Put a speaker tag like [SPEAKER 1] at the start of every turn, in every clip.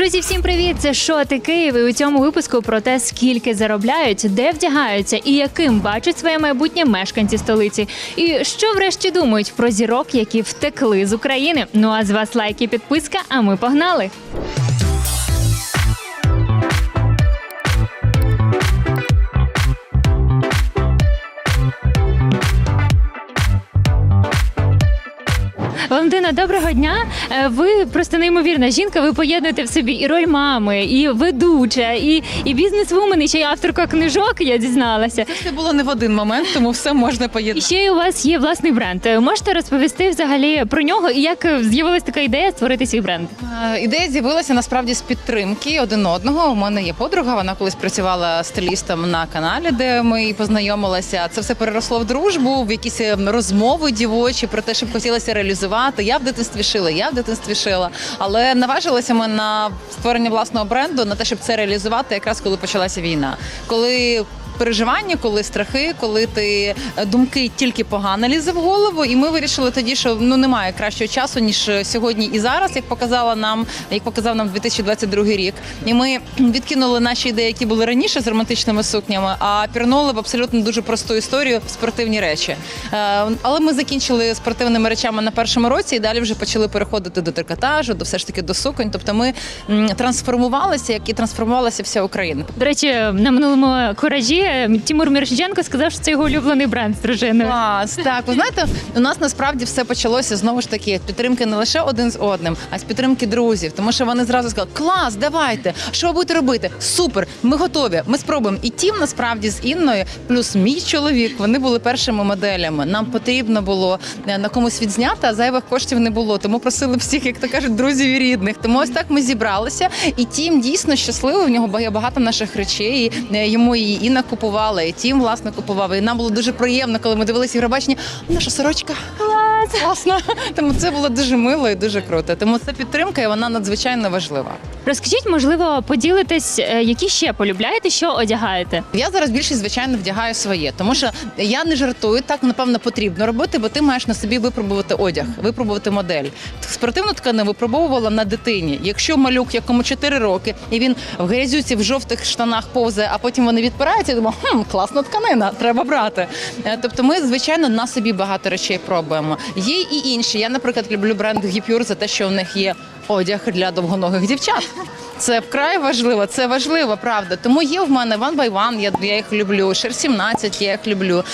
[SPEAKER 1] Друзі, всім привіт! Це Шоти Київ. І у цьому випуску про те, скільки заробляють, де вдягаються і яким бачать своє майбутнє мешканці столиці. І що врешті думають про зірок, які втекли з України. Ну а з вас лайк і підписка. А ми погнали. Валентина, доброго дня. Е, Ви просто неймовірна жінка. Ви поєднуєте в собі і роль мами, і ведуча, і, і бізнес-вумен, і ще й авторка книжок. Я дізналася.
[SPEAKER 2] Це було не в один момент, тому все можна
[SPEAKER 1] І
[SPEAKER 2] поєднати.
[SPEAKER 1] ще й у вас є власний бренд. Е, Можете розповісти взагалі про нього і як е, з'явилась така ідея створити свій бренд?
[SPEAKER 2] Ідея з'явилася насправді з підтримки один одного. У мене є подруга. Вона колись працювала стилістом на каналі, де ми і познайомилися. Це все переросло в дружбу, в якісь е, розмови дівочі про те, щоб хотілося реалізувати. Я в дитинстві шила, я в дитинстві шила. Але наважилися ми на створення власного бренду, на те, щоб це реалізувати, якраз коли почалася війна. Коли переживання, коли страхи, коли ти е, думки тільки погано лізе в голову. І ми вирішили тоді, що ну немає кращого часу ніж е, сьогодні і зараз, як показала нам, як показав нам 2022 рік. І ми відкинули наші ідеї, які були раніше з романтичними сукнями, а пірнули в абсолютно дуже просту історію в спортивні речі. Е, Але ми закінчили спортивними речами на першому році, і далі вже почали переходити до трикотажу, до все ж таки до суконь. Тобто ми трансформувалися, як і трансформувалася вся Україна.
[SPEAKER 1] До речі, на минулому куражі е, Тимур Мірошниченко сказав, що це його улюблений бренд з дружиною.
[SPEAKER 2] Клас, так ви знаєте, у нас насправді все почалося знову ж таки з підтримки не лише один з одним, а з підтримки друзів. Тому що вони зразу сказали: Клас, давайте! Що ви будете робити? Супер! Ми готові. Ми спробуємо. І тім насправді з Інною, плюс мій чоловік, вони були першими моделями. Нам потрібно було е, на комусь відзняти, а зайвих коштів не було. Тому просили всіх, як то кажуть, друзів і рідних. Тому ось так ми зібралися. І тім дійсно щасливий. В нього багато наших речей. і, е, Йому і Інна купувала, і тім власне купував. І нам було дуже приємно, коли ми дивилися Євробачення. Наша сорочка клас, класно. Тому це було дуже мило і дуже круто. Тому це підтримка, і вона надзвичайно важлива.
[SPEAKER 1] Розкажіть, можливо, поділитесь, е, які ще полюбляєте, що одягаєте?
[SPEAKER 2] Я зараз більше звичайно вдягаю своє, тому що я не жартую. Так напевно потрібно робити, бо ти маєш на собі випробувати одяг, випробувати модель. Спортивну тканину випробовувала на дитині. Якщо малюк, якому 4 роки, і він в грязюці в жовтих штанах повзає, а потім вони відпираються, я думаю, хм, класна тканина, треба брати. Е, Тобто, ми звичайно на собі багато речей пробуємо. Є і інші. Я, наприклад, люблю бренд Гіпюр за те, що у них є одяг для довгоногих дівчат. Це вкрай важливо, це важливо, правда. Тому є в мене One by One, я, я їх люблю. Шер 17 я їх люблю.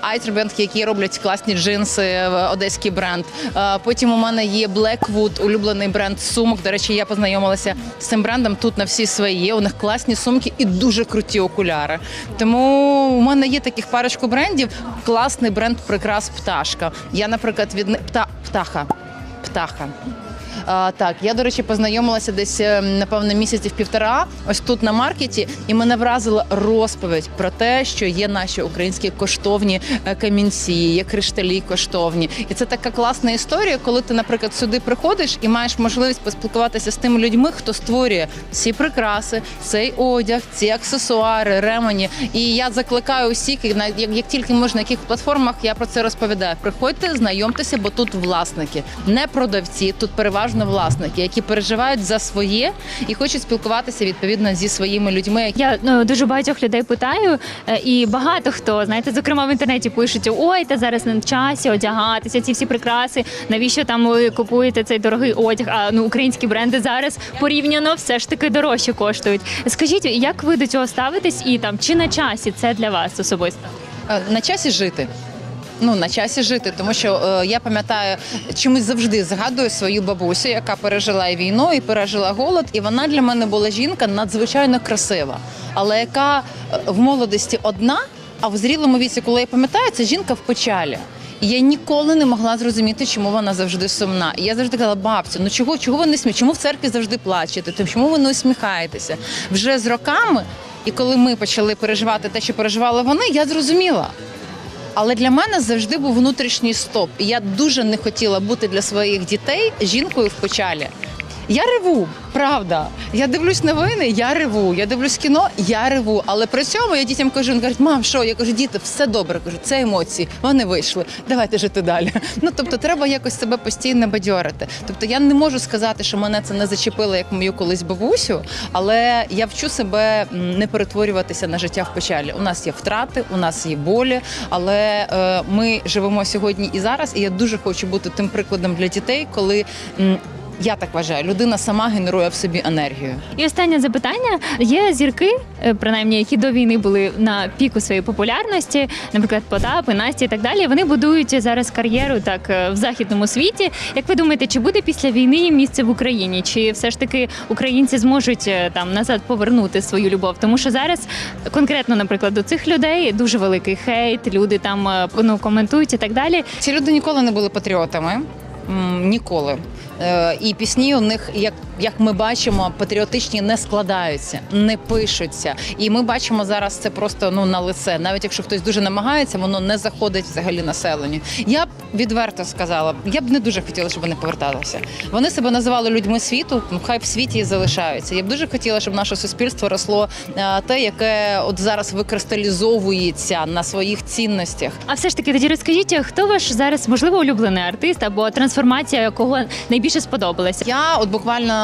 [SPEAKER 2] Айтрбенд, які роблять класні джинси, е, одеський бренд. Е, Потім у мене є Blackwood, улюблений бренд сумок. До речі, я познайомилася з цим брендом тут на всі свої. У них класні сумки і дуже круті окуляри. Тому у мене є таких парочку брендів. Класний бренд прикрас пташка. Я, наприклад, від Пта... птаха. Птаха. А, так, я, до речі, познайомилася десь, е, напевно, місяців півтора, ось тут на маркеті, і мене вразила розповідь про те, що є наші українські коштовні е, камінці, є кришталі коштовні. І це така класна історія, коли ти, наприклад, сюди приходиш і маєш можливість поспілкуватися з тими людьми, хто створює ці прикраси, цей одяг, ці аксесуари, ремені. І я закликаю усіх, як тільки можна, на яких платформах я про це розповідаю. Приходьте, знайомтеся, бо тут власники, не продавці, тут переважно власники, які переживають за своє і хочуть спілкуватися відповідно зі своїми людьми.
[SPEAKER 1] Я ну, дуже багатьох людей питаю, е, і багато хто, знаєте, зокрема в інтернеті пишуть: ой, та зараз не на часі одягатися, ці всі прикраси. Навіщо там ви купуєте цей дорогий одяг? А ну українські бренди зараз порівняно все ж таки дорожче коштують. Скажіть, як ви до цього ставитесь, і там чи на часі це для вас особисто?
[SPEAKER 2] Е, На часі жити. Ну, на часі жити, тому що е, я пам'ятаю, чомусь завжди згадую свою бабусю, яка пережила і війну, і пережила голод. І вона для мене була жінка надзвичайно красива, але яка е, в молодості одна, а в зрілому віці, коли я пам'ятаю, це жінка в печалі. Я ніколи не могла зрозуміти, чому вона завжди сумна. І я завжди казала, бабцю, ну чого, чого ви не смієте? Чому в церкві завжди плачете? Чому ви не усміхаєтеся? Вже з роками, і коли ми почали переживати те, що переживали вони, я зрозуміла. Але для мене завжди був внутрішній стоп. Я дуже не хотіла бути для своїх дітей жінкою в печалі. Я реву, правда. Я дивлюсь новини, я реву. Я дивлюсь кіно, я реву. Але при цьому я дітям кажу, вони кажуть, мам, що? Я кажу, діти, все добре. Кажу, це емоції. Вони вийшли. Давайте жити далі. Ну тобто, треба якось себе постійно бадьорити. Тобто, я не можу сказати, що мене це не зачепило, як мою колись бабусю, але я вчу себе не перетворюватися на життя в печалі. У нас є втрати, у нас є болі, але е, ми живемо сьогодні і зараз. І я дуже хочу бути тим прикладом для дітей, коли. Я так вважаю, людина сама генерує в собі енергію.
[SPEAKER 1] І останнє запитання: є зірки, е, принаймні, які до війни були на піку своєї популярності, наприклад, Потап, і Настя і так далі. Вони будують зараз кар'єру так е, в західному світі. Як ви думаєте, чи буде після війни їм місце в Україні? Чи все ж таки українці зможуть е, там назад повернути свою любов? Тому що зараз конкретно, наприклад, до цих людей дуже великий хейт, люди там ну коментують і так далі.
[SPEAKER 2] Ці люди ніколи не були патріотами. Ніколи. Е, І пісні у них, як, як ми бачимо, патріотичні не складаються, не пишуться. І ми бачимо зараз це просто ну на лице. Навіть якщо хтось дуже намагається, воно не заходить взагалі населенню. Я б відверто сказала, я б не дуже хотіла, щоб вони поверталися. Вони себе називали людьми світу, ну, хай в світі і залишаються. Я б дуже хотіла, щоб наше суспільство росло е, те, яке от зараз викристалізовується на своїх цінностях.
[SPEAKER 1] А все ж таки, тоді розкажіть, хто ваш зараз можливо улюблений артист або трансформація, якого найбільше сподобалася?
[SPEAKER 2] Я от буквально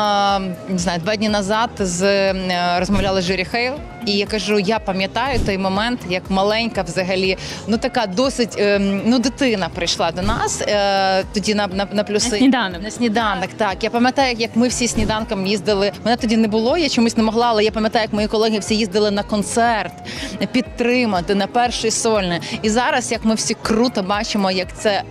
[SPEAKER 2] не знаю, два дні назад з е, розмовляла з Жирі Хейл, і я кажу: я пам'ятаю той момент, як маленька, взагалі, ну така досить е, ну дитина прийшла до нас е, тоді на, на, на плюси
[SPEAKER 1] На сніданок.
[SPEAKER 2] На сніданок. Так я пам'ятаю, як ми всі сніданком їздили. Мене тоді не було, я чомусь не могла, але я пам'ятаю, як мої колеги всі їздили на концерт підтримати на перший сольний. І зараз, як ми всі круто бачимо, як це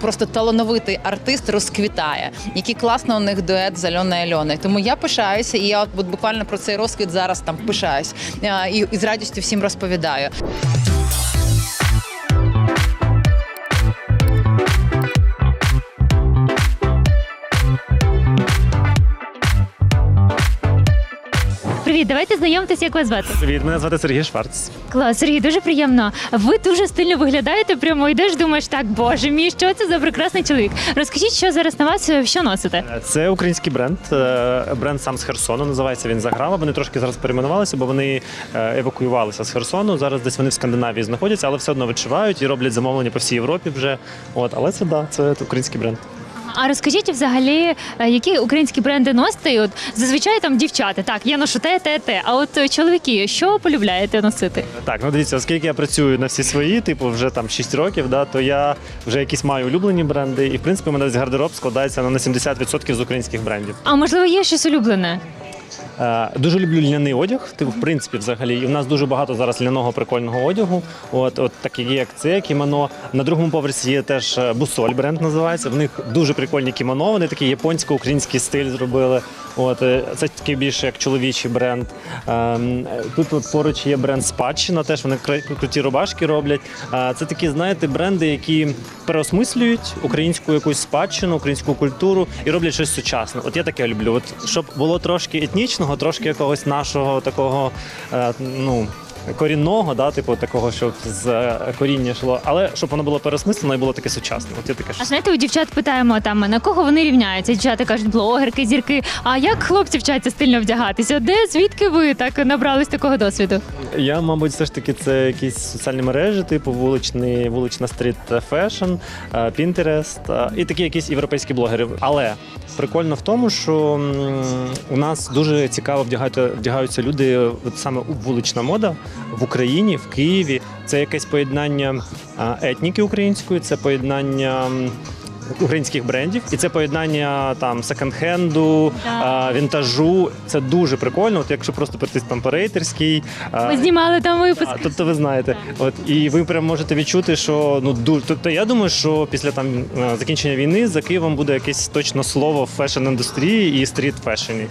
[SPEAKER 2] просто талановитий артист розквітає, який класно у них дует з Альоною Альоною. Тому я пишаюся, і я от, буквально про цей розквіт зараз там пишаюсь і, і з радістю всім розповідаю.
[SPEAKER 1] Давайте знайомитися, як вас звати.
[SPEAKER 3] Привіт, мене звати Сергій Шварц.
[SPEAKER 1] Клас, Сергій, дуже приємно. Ви дуже стильно виглядаєте. Прямо йдеш, думаєш, так, боже мій, що це за прекрасний чоловік. Розкажіть, що зараз на вас, е, що носите?
[SPEAKER 3] Це український бренд. е, Бренд сам з Херсону. Називається він Заграва. Вони трошки зараз перейменувалися, бо вони е, евакуювалися з Херсону. Зараз десь вони в Скандинавії знаходяться, але все одно відшивають і роблять замовлення по всій Європі вже. От, але це да, це український бренд.
[SPEAKER 1] А розкажіть взагалі, е, які українські бренди носите? І От зазвичай там дівчата, так, я ношу те, те, те. А от е, чоловіки, що полюбляєте носити?
[SPEAKER 3] Так, ну дивіться, оскільки я працюю на всі свої, типу, вже там 6 років, да, то я вже якісь маю улюблені бренди. І в принципі, у мене десь гардероб складається ну, на 70% з українських брендів.
[SPEAKER 1] А можливо, є щось улюблене?
[SPEAKER 3] Е, Дуже люблю льняний одяг. В принципі, взагалі, і в нас дуже багато зараз ляного прикольного одягу. От, от такі як це кімоно. На другому поверсі є теж е, бусоль бренд називається. В них дуже прикольні кімоно. Вони такий японсько-український стиль зробили. От е, це такий більше як чоловічий бренд. Ем, Тут от поруч є бренд Спадщина. Теж вони круті рубашки роблять. Це такі, знаєте, бренди, які переосмислюють українську якусь спадщину, українську культуру і роблять щось сучасне. От я таке люблю. От щоб було трошки етнічного, трошки якогось нашого такого, е, ну. Корінного, да, типу такого, щоб з е, коріння йшло, але щоб воно було переосмислено і було таке сучасне. От я таке
[SPEAKER 1] А знаєте, у дівчат питаємо там на кого вони рівняються. Дівчата кажуть, блогерки, зірки. А як хлопці вчаться стильно вдягатися? Де звідки ви так набрались такого досвіду?
[SPEAKER 3] Я, мабуть, все ж таки це якісь соціальні мережі, типу вуличний, вулична стріт фешн, Pinterest і такі якісь європейські блогери. Але прикольно в тому, що м, у нас дуже цікаво вдягаються, вдягаються люди, от саме у- вулична мода в Україні, в Києві. Це якесь поєднання етніки української, це поєднання. Українських брендів, і це поєднання там секонд-хенду,
[SPEAKER 1] Да.
[SPEAKER 3] вінтажу. Це дуже прикольно. От якщо просто прийти там по рейтерській,
[SPEAKER 1] Ми знімали там випуск.
[SPEAKER 3] а, тобто ви знаєте, от і ви прям можете відчути, що ну ду, тобто я думаю, що після там закінчення війни за Києвом буде якесь точно слово в фешн індустрії і стріт фешені.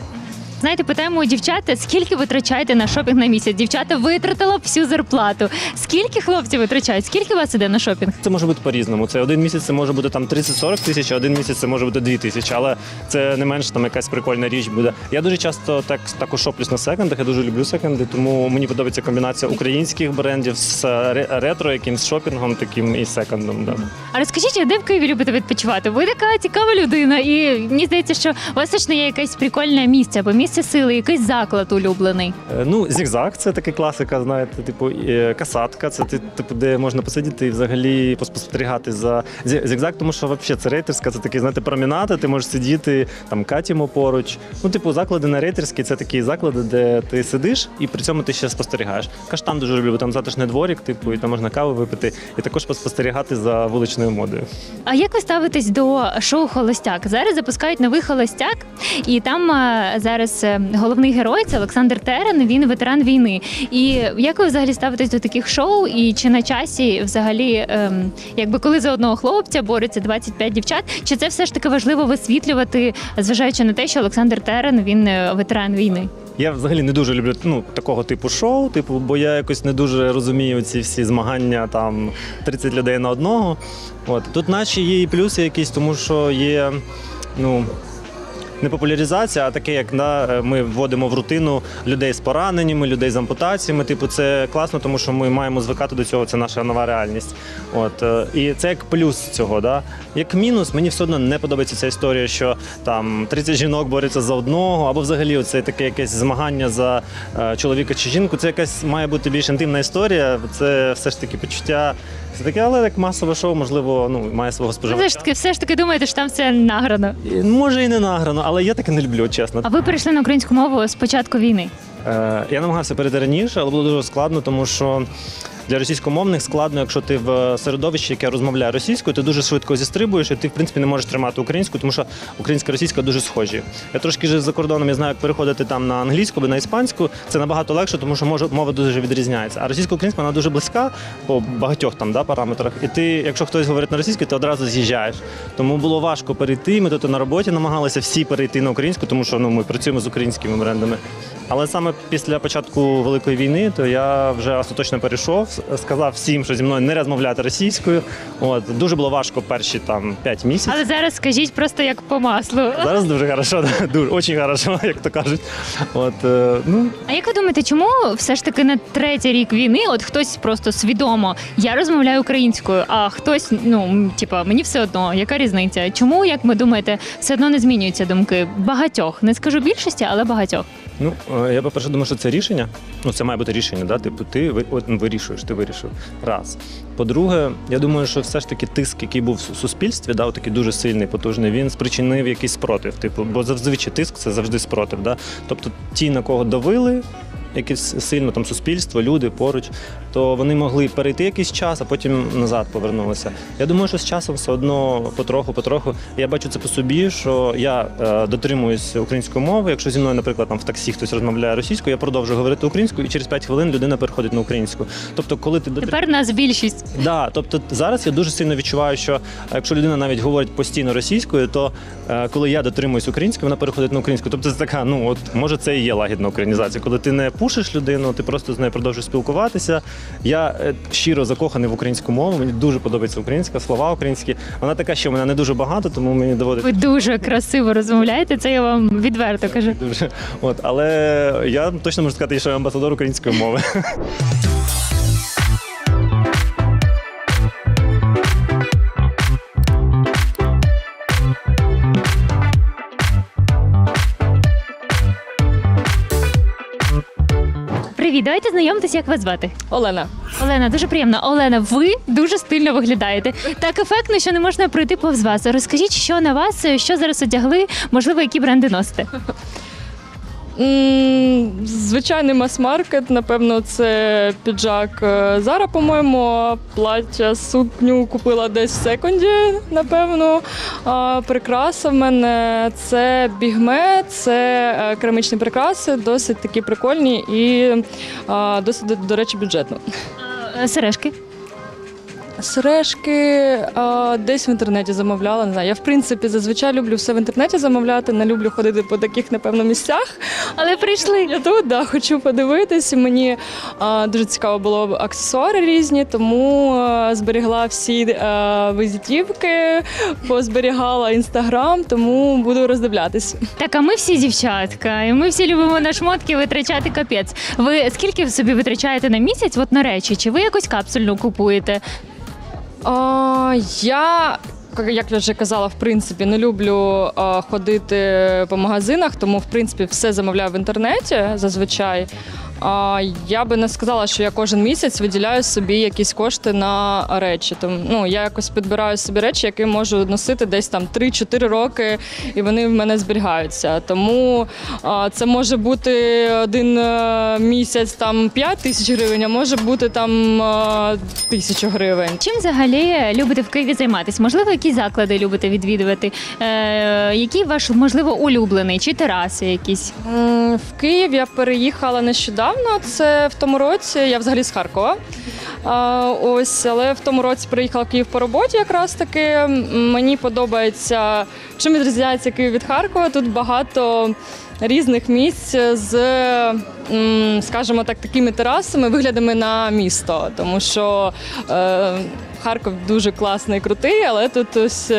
[SPEAKER 1] Знаєте, питаємо у дівчат, скільки витрачаєте на шопінг на місяць? Дівчата витратила всю зарплату. Скільки хлопці витрачають? Скільки у вас іде на шопінг?
[SPEAKER 3] Це може бути по-різному. Це один місяць це може бути там 30-40 тисяч, а один місяць це може бути 2 тисячі, але це не менш там якась прикольна річ буде. Я дуже часто так також шоплюсь на секондах. Я дуже люблю секонди, тому мені подобається комбінація українських брендів з ре- ретро, якимсь шопінгом таким і секондом. Да.
[SPEAKER 1] А розкажіть, а де в Києві любите відпочивати? Ви така цікава людина, і мені здається, що у вас точно є якесь прикольне місце або місце сили, якийсь заклад улюблений.
[SPEAKER 3] Е, Ну, зігзаг це така класика, знаєте, типу е, касатка, це ти- типу, де можна посидіти і взагалі поспостерігати за Зі- зігзаг, тому що взагалі це рейтерська, це такий, знаєте, променад, ти можеш сидіти, там катімо поруч. Ну, типу, заклади на рейтерській це такі заклади, де ти сидиш і при цьому ти ще спостерігаєш. Каштан дуже люблю, бо там затишний дворік, типу, і там можна каву випити, і також поспостерігати за вуличною модою.
[SPEAKER 1] А як ви ставитесь до шоу Холостяк? Зараз запускають новий холостяк, і там зараз е, головний герой це Олександр Терен. Він ветеран війни. І як ви взагалі ставитесь до таких шоу? І чи на часі взагалі, ем, якби коли за одного хлопця борються 25 дівчат? Чи це все ж таки важливо висвітлювати, зважаючи на те, що Олександр Терен він е, ветеран війни?
[SPEAKER 3] Я взагалі не дуже люблю ну, такого типу шоу, типу, бо я якось не дуже розумію ці всі змагання там 30 людей на одного. От. Тут наче є і плюси якісь, тому що є. Ну, не популяризація, а таке, як да, ми вводимо в рутину людей з пораненнями, людей з ампутаціями. Типу, це класно, тому що ми маємо звикати до цього. Це наша нова реальність. От е, і це як плюс цього. Да? Як мінус, мені все одно не подобається ця історія, що там 30 жінок борються за одного, або взагалі це таке якесь змагання за е, чоловіка чи жінку. Це якась має бути більш інтимна історія. Це все ж таки почуття. Це таке, але як масове шоу, можливо, ну має свого
[SPEAKER 1] Ви
[SPEAKER 3] споживача.
[SPEAKER 1] все ж таки, все ж таки думаєте, що там все награно.
[SPEAKER 3] Може і не награно, але я таке не люблю, чесно.
[SPEAKER 1] А ви перейшли на українську мову з початку війни?
[SPEAKER 3] Е, Я намагався перейти раніше, але було дуже складно, тому що для російськомовних складно, якщо ти в середовищі, яке розмовляє російською, ти дуже швидко зістрибуєш, і ти в принципі не можеш тримати українську, тому що українська і російська дуже схожі. Я трошки жив за кордоном, я знаю, як переходити там на англійську або на іспанську. Це набагато легше, тому що може мова дуже відрізняється. А російсько-українська вона дуже близька по багатьох там да, параметрах. І ти, якщо хтось говорить на російській, ти одразу з'їжджаєш. Тому було важко перейти. Ми тут на роботі намагалися всі перейти на українську, тому що ну ми працюємо з українськими брендами. Але саме після початку великої війни, то я вже остаточно перейшов, сказав всім, що зі мною не розмовляти російською. От дуже було важко перші там 5 місяців.
[SPEAKER 1] Але зараз скажіть просто як по маслу.
[SPEAKER 3] Зараз дуже хорошо, дуже очень хорошо, як то кажуть. От е, ну
[SPEAKER 1] А як ви думаєте, чому все ж таки на третій рік війни, от хтось просто свідомо я розмовляю українською, а хтось, ну типа, мені все одно, яка різниця? Чому, як ви думаєте, все одно не змінюються думки багатьох? Не скажу більшості, але багатьох.
[SPEAKER 3] Ну, е, я по-перше думаю, що це рішення. Ну, це має бути рішення, да? Типу, ти ну, вирішуєш, ти вирішив. Раз. По-друге, я думаю, що все ж таки тиск, який був в суспільстві, да, такий дуже сильний, потужний, він спричинив якийсь спротив. Типу, бо зазвичай тиск це завжди спротив. Да? Тобто ті, на кого давили. Якесь сильно там суспільство, люди поруч, то вони могли перейти якийсь час, а потім назад повернулися. Я думаю, що з часом все одно потроху, потроху. Я бачу це по собі, що я е, дотримуюсь української мови. Якщо зі мною, наприклад, там в таксі хтось розмовляє російською, я продовжую говорити українською, і через 5 хвилин людина переходить на українську. Тобто, коли ти дотри-
[SPEAKER 1] Тепер нас більшість.
[SPEAKER 3] Да, тобто зараз я дуже сильно відчуваю, що е, якщо людина навіть говорить постійно російською, то е, коли я дотримуюсь українською, вона переходить на українську. Тобто це така, ну от може це і є лагідна українізація. Коли ти не пушиш людину, ти просто з нею продовжуєш спілкуватися. Я е, щиро закоханий в українську мову. Мені дуже подобається українська, слова українські. Вона така, що в мене не дуже багато, тому мені доводиться.
[SPEAKER 1] Ви дуже красиво розмовляєте. Це я вам відверто кажу.
[SPEAKER 3] Дуже от, але я точно можу сказати, що я амбасадор української мови.
[SPEAKER 1] Привіт, давайте знайомитись, як вас звати.
[SPEAKER 4] Олена.
[SPEAKER 1] Олена, дуже приємно. Олена, ви дуже стильно виглядаєте. Так ефектно, що не можна пройти повз вас. Розкажіть, що на вас, що зараз одягли, можливо, які бренди носите.
[SPEAKER 4] Звичайний мас-маркет, напевно, це піджак е, Зара, по-моєму, плаття сукню купила десь в секунді, напевно. А прикраса в мене це бігме, це е, керамічні прикраси, досить такі прикольні і досить, до- до речі, бюджетно.
[SPEAKER 1] Е, Сережки.
[SPEAKER 4] Сережки а, десь в інтернеті замовляла. Не знаю. Я в принципі зазвичай люблю все в інтернеті замовляти. Не люблю ходити по таких, напевно, місцях.
[SPEAKER 1] Але прийшли.
[SPEAKER 4] Я тут да, хочу подивитись. Мені а, дуже цікаво було аксесуари різні, тому а, зберігла всі а, візитівки, позберігала інстаграм, тому буду роздивлятись.
[SPEAKER 1] Так, а ми всі дівчатка, і ми всі любимо на шмотки витрачати капець. Ви скільки собі витрачаєте на місяць от на речі? Чи ви якусь капсульну купуєте?
[SPEAKER 4] А, я. Як я вже казала, в принципі, не люблю а, ходити по магазинах, тому в принципі все замовляю в інтернеті зазвичай. А, я би не сказала, що я кожен місяць виділяю собі якісь кошти на речі. Тому ну я якось підбираю собі речі, які можу носити десь там 3-4 роки, і вони в мене зберігаються. Тому а, це може бути один е, місяць там 5 тисяч гривень, а може бути там е, тисячу гривень.
[SPEAKER 1] Чим взагалі любите в Києві займатися? Можливо, які заклади любите відвідувати? Е, який ваш можливо улюблений чи тераси якісь?
[SPEAKER 4] В Київ я переїхала нещодавно. Це в тому році. Я взагалі з Харкова. Ось, але в тому році приїхала в Київ по роботі. Якраз таки мені подобається. Чим відрізняється Київ від Харкова? Тут багато різних місць з, скажімо так, такими терасами, виглядами на місто. Тому що е, Харків дуже класний, крутий, але тут ось.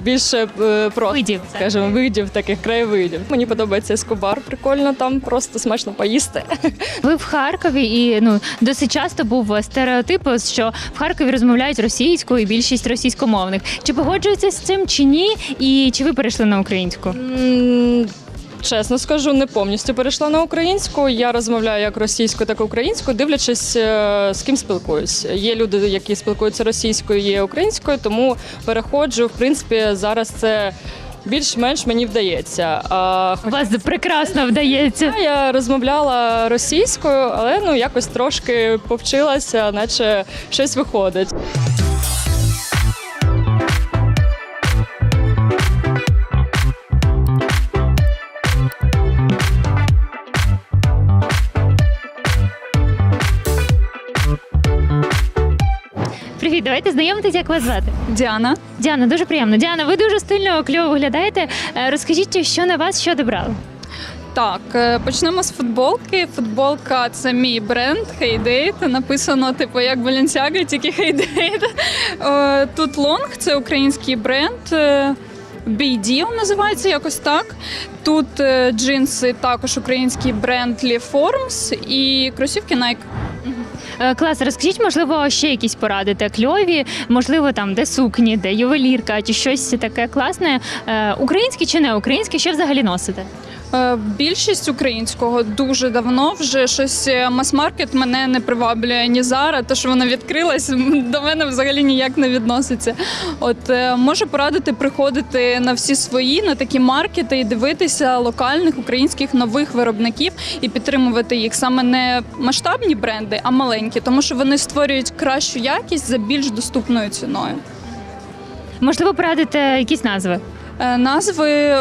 [SPEAKER 4] Е, Більше про
[SPEAKER 1] Видів.
[SPEAKER 4] скажімо, видів таких краєвидів. Мені подобається ескобар, прикольно там просто смачно поїсти.
[SPEAKER 1] Ви в Харкові і ну досить часто був стереотип, що в Харкові розмовляють російською і більшість російськомовних. Чи погоджуєтеся з цим чи ні? І чи ви перейшли на українську?
[SPEAKER 4] Чесно скажу, не повністю перейшла на українську. Я розмовляю як російською, так і українською, дивлячись, е, з ким спілкуюсь. Є люди, які спілкуються російською, є українською, тому переходжу. В принципі, зараз це більш-менш мені вдається. А,
[SPEAKER 1] вас прекрасно вдається.
[SPEAKER 4] Я розмовляла російською, але ну якось трошки повчилася, наче щось виходить.
[SPEAKER 1] Привіт, давайте знайомитись, як вас звати.
[SPEAKER 5] Діана.
[SPEAKER 1] Діана, дуже приємно. Діана, ви дуже стильно кльово виглядаєте. Е, Розкажіть, що на вас що добрали?
[SPEAKER 5] Так, е, почнемо з футболки. Футболка це мій бренд Hey Date. Написано, типу, як Balenciaga, тільки Hey Е, Тут лонг, це український бренд. е, BD називається якось так. Тут е, джинси також український бренд Lee Forms і кросівки Nike.
[SPEAKER 1] Е, Клас, розкажіть, можливо, ще якісь поради де кльові, можливо, там де сукні, де ювелірка, чи щось таке класне. Е, Українське чи не українське, що взагалі носите?
[SPEAKER 5] Е, Більшість українського дуже давно вже щось е, мас-маркет мене не приваблює ні зараз, те, що вона відкрилась, до мене взагалі ніяк не відноситься. От е, можу порадити приходити на всі свої, на такі маркети і дивитися локальних українських нових виробників і підтримувати їх саме не масштабні бренди, а маленькі, тому що вони створюють кращу якість за більш доступною ціною.
[SPEAKER 1] Можливо, порадите якісь назви?
[SPEAKER 5] Назви.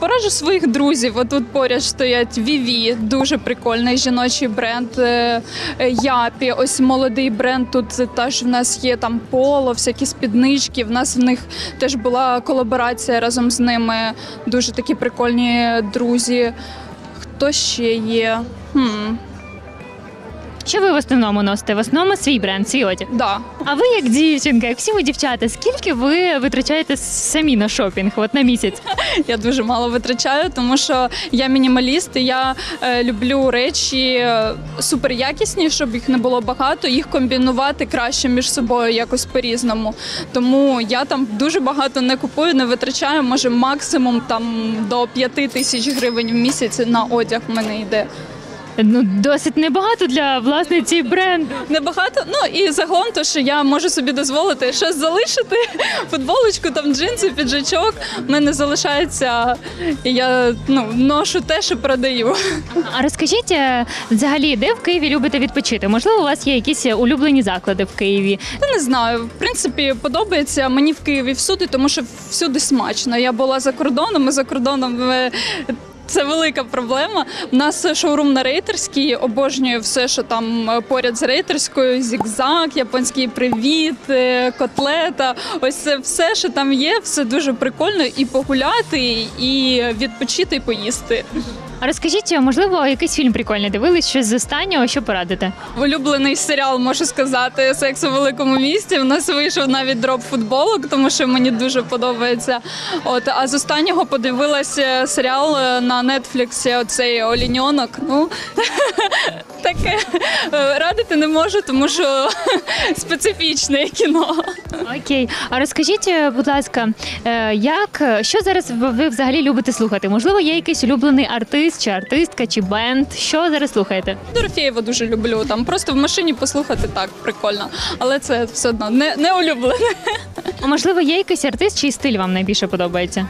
[SPEAKER 5] Пораджу своїх друзів. Отут поряд стоять Віві, дуже прикольний жіночий бренд. е, е, Япі, ось молодий бренд. Тут теж в нас є там поло, всякі спіднички. В нас в них теж була колаборація разом з ними. Дуже такі прикольні друзі. Хто ще є? Хм,
[SPEAKER 1] Що ви в основному носите? В основному свій бренд, свій одяг.
[SPEAKER 5] да.
[SPEAKER 1] А ви як дівчинка, як всі ви дівчата, скільки ви витрачаєте самі на шопінг от на місяць?
[SPEAKER 5] Я дуже мало витрачаю, тому що я мінімаліст, і я е, люблю речі е, суперякісні, щоб їх не було багато, їх комбінувати краще між собою якось по-різному. Тому я там дуже багато не купую, не витрачаю, може максимум там до 5 тисяч гривень в місяць на одяг в мене йде.
[SPEAKER 1] Ну досить небагато для власниці бренду.
[SPEAKER 5] Небагато. Ну і загалом, то що я можу собі дозволити щось залишити, футболочку, там джинси, піджачок. В мене залишається, і я ну ношу те, що продаю.
[SPEAKER 1] А розкажіть е, взагалі, де в Києві любите відпочити? Можливо, у вас є якісь улюблені заклади в Києві?
[SPEAKER 5] Та не знаю. В принципі, подобається мені в Києві всюди, тому що всюди смачно. Я була за кордоном, і за кордоном е, Це велика проблема. У нас шоурум на рейтерській обожнюю все, що там е, поряд з рейтерською, зігзаг, японський привіт, е, котлета. Ось це все, що там є, все дуже прикольно і погуляти, і відпочити, і поїсти.
[SPEAKER 1] А розкажіть, можливо, якийсь фільм прикольний дивились, щось з останнього, що порадите?
[SPEAKER 5] Улюблений серіал, можу сказати, секс у великому місті. У нас вийшов навіть дроп футболок, тому що мені дуже подобається. От а з останнього подивилася серіал е, на Нетфліксі. Оцей Оліньонок. Ну таке е, радити не можу, тому що специфічне кіно.
[SPEAKER 1] Окей, а розкажіть, е, будь ласка, е, як що зараз ви взагалі любите слухати? Можливо, є якийсь улюблений артист чи артистка, чи бенд? Що зараз слухаєте?
[SPEAKER 5] Дорофєєва дуже люблю. Там просто в машині послухати так прикольно, але це все одно не, не улюблене.
[SPEAKER 1] А можливо, є якийсь артист, чий стиль вам найбільше подобається?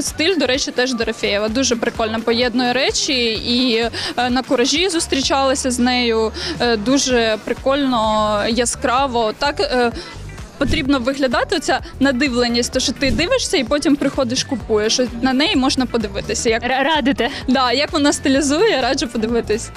[SPEAKER 5] Стиль, до речі, теж Дорофєєва. Дуже прикольно поєднує речі, і е, на куражі зустрічалася з нею. Е, Дуже прикольно, яскраво. Так е, потрібно виглядати оця надивленість, то що ти дивишся і потім приходиш, купуєш. От На неї можна подивитися. Як,
[SPEAKER 1] радити, Радите?
[SPEAKER 5] да, як вона стилізує, раджу подивитись.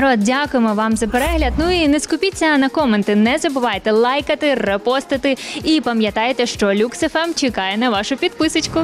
[SPEAKER 1] Народ, дякуємо вам за перегляд. Ну і не скупіться на коменти. Не забувайте лайкати, репостити і пам'ятайте, що Lux FM чекає на вашу підписочку.